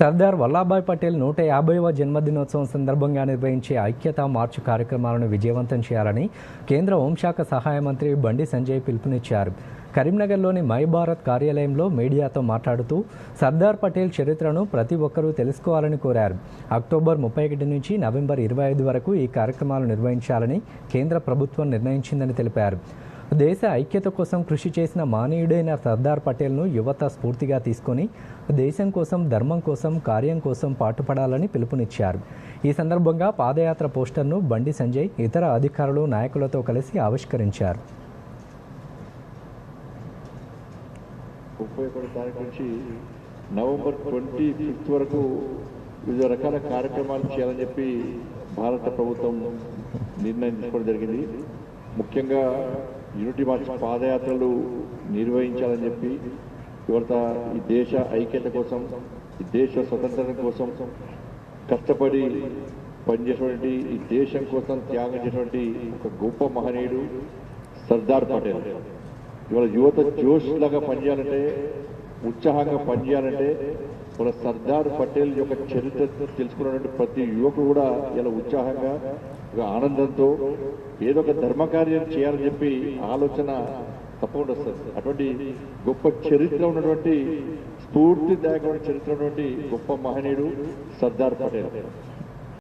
సర్దార్ వల్లభాయ్ పటేల్ నూట యాభైవ జన్మదినోత్సవం సందర్భంగా నిర్వహించే ఐక్యతా మార్చ్ కార్యక్రమాలను విజయవంతం చేయాలని కేంద్ర హోంశాఖ సహాయ మంత్రి బండి సంజయ్ పిలుపునిచ్చారు. కరీంనగర్లోని మై భారత్ కార్యాలయంలో మీడియాతో మాట్లాడుతూ సర్దార్ పటేల్ చరిత్రను ప్రతి ఒక్కరూ తెలుసుకోవాలని కోరారు. అక్టోబర్ ముప్పై ఒకటి నుంచి నవంబర్ ఇరవై ఐదు వరకు ఈ కార్యక్రమాలు నిర్వహించాలని కేంద్ర ప్రభుత్వం నిర్ణయించిందని తెలిపారు. దేశ ఐక్యత కోసం కృషి చేసిన మానవుడైన సర్దార్ పటేల్ను యువత స్ఫూర్తిగా తీసుకొని దేశం కోసం ధర్మం కోసం కార్యం కోసం పాటుపడాలని పిలుపునిచ్చారు. ఈ సందర్భంగా పాదయాత్ర పోస్టర్ను బండి సంజయ్ ఇతర అధికారులు నాయకులతో కలిసి ఆవిష్కరించారు. ముప్పై ఒకటి తారీఖు నుంచి నవంబర్ ట్వంటీ ఫిఫ్త్ వరకు వివిధ రకాల కార్యక్రమాలు చేయాలని చెప్పి భారత ప్రభుత్వం నిర్ణయం తీసుకోవడం జరిగింది. ముఖ్యంగా యూనిటీ మార్చ్ పాదయాత్రలు నిర్వహించాలని చెప్పి ఇవాళ ఈ దేశ ఐక్యత కోసం ఈ దేశ స్వతంత్రం కోసం కష్టపడి పనిచేసినటువంటి ఈ దేశం కోసం త్యాగం చేసినటువంటి ఒక గొప్ప మహనీయుడు సర్దార్ పటేల్. ఇవాళ యువత జోష్ లాగా పనిచేయాలంటే ఉత్సాహంగా పనిచేయాలంటే మన సర్దార్ పటేల్ యొక్క చరిత్ర తెలుసుకున్నటువంటి ప్రతి యువకుడు కూడా ఇలా ఉత్సాహంగా ఒక ఆనందంతో ఏదో ఒక ధర్మకార్యం చేయాలని చెప్పి ఆలోచన తప్పకుండా వస్తుంది అటువంటి గొప్ప చరిత్ర ఉన్నటువంటి స్ఫూర్తిదాయకమైన చరిత్ర ఉన్నటువంటి గొప్ప మహనీయుడు సర్దార్ పటేల్.